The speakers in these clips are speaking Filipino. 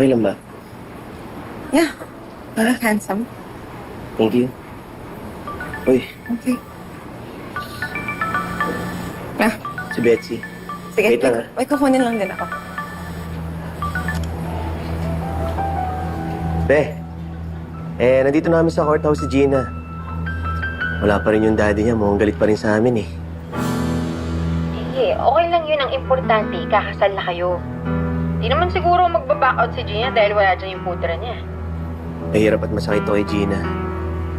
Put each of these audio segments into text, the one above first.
Okay lang ba? Yeah. Very handsome. Thank you. Uy, Okay. Ah, si Betsy. sige. Wait lang, ah. May kukunin lang din ako. Be, eh, nandito namin sa courthouse si Gina. Wala pa rin yung daddy niya. Mukhang galit pa rin sa amin eh. Sige, okay lang yun ang importante. Kakasal na kayo. Di naman siguro magbaback out si Gina dahil wala dyan yung putra niya. Mahirap at masakit to kay Gina.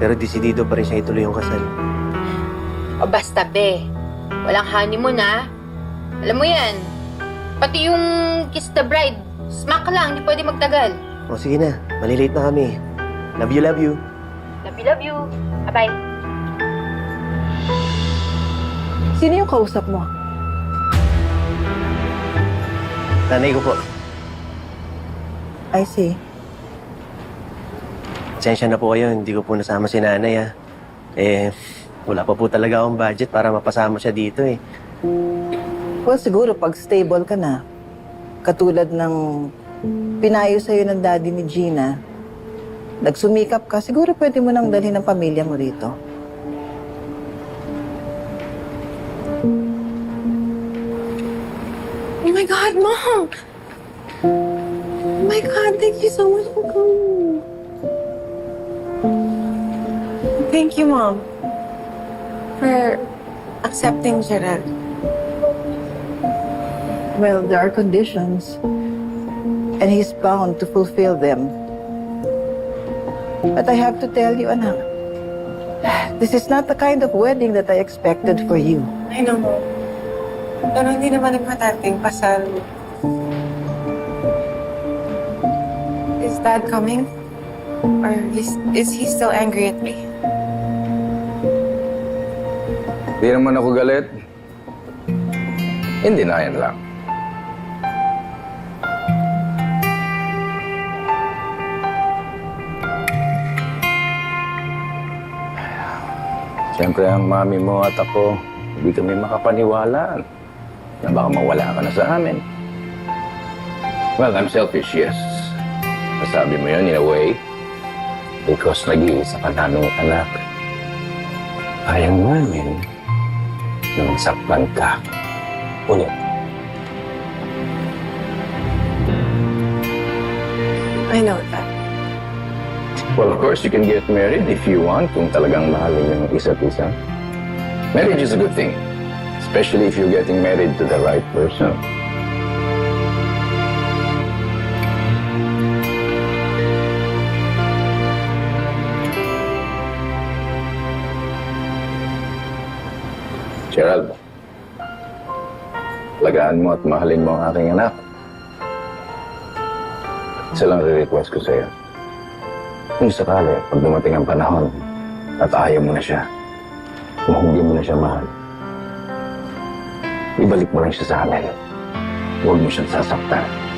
Pero desidido pa rin siya ituloy yung kasal. O basta, be. Walang honeymoon, ha? Alam mo yan. Pati yung kiss the bride. Smack lang, di pwede magtagal. O sige na, malilate na kami. Love you, love you. Love you, love you. Bye-bye. Sino yung kausap mo? Nanay ko po. I see. Sensya na po kayo, hindi ko po nasama si nanay ha. Eh, wala pa po talaga akong budget para mapasama siya dito eh. Well, siguro pag stable ka na, katulad ng pinayo sa'yo ng daddy ni Gina, nagsumikap ka, siguro pwede mo nang dalhin ang pamilya mo rito. My God, Mom! Oh my God, thank you so much for coming. Thank you, Mom, for accepting Gerald. Well, there are conditions, and he's bound to fulfill them. But I have to tell you, anak, this is not the kind of wedding that I expected for you. I know, Mom. Pero hindi naman importante yung kasal. Is Dad coming? Or is, is he still angry at me? Di naman ako galit. In denial lang. Siyempre, ang mami mo at ako, hindi kami makapaniwala na baka mawala ka na sa amin. Well, I'm selfish, yes. Nasabi mo yun in a way because nag-iisa ka naming anak. Ayaw namin na magsaktan ka ulit. I know that. Well, of course, you can get married if you want, kung talagang mahalin yung isa't isa. Marriage is a good thing, especially if you're getting married to the right person. Gerald, lagaan mo at mahalin mo ang aking anak. Isa lang re-request ko sa'yo. Kung sakali, pag dumating ang panahon at ayaw mo na siya, kung mo na siya mahal, ibalik mo lang siya sa amin. Huwag mo siyang sasaktan.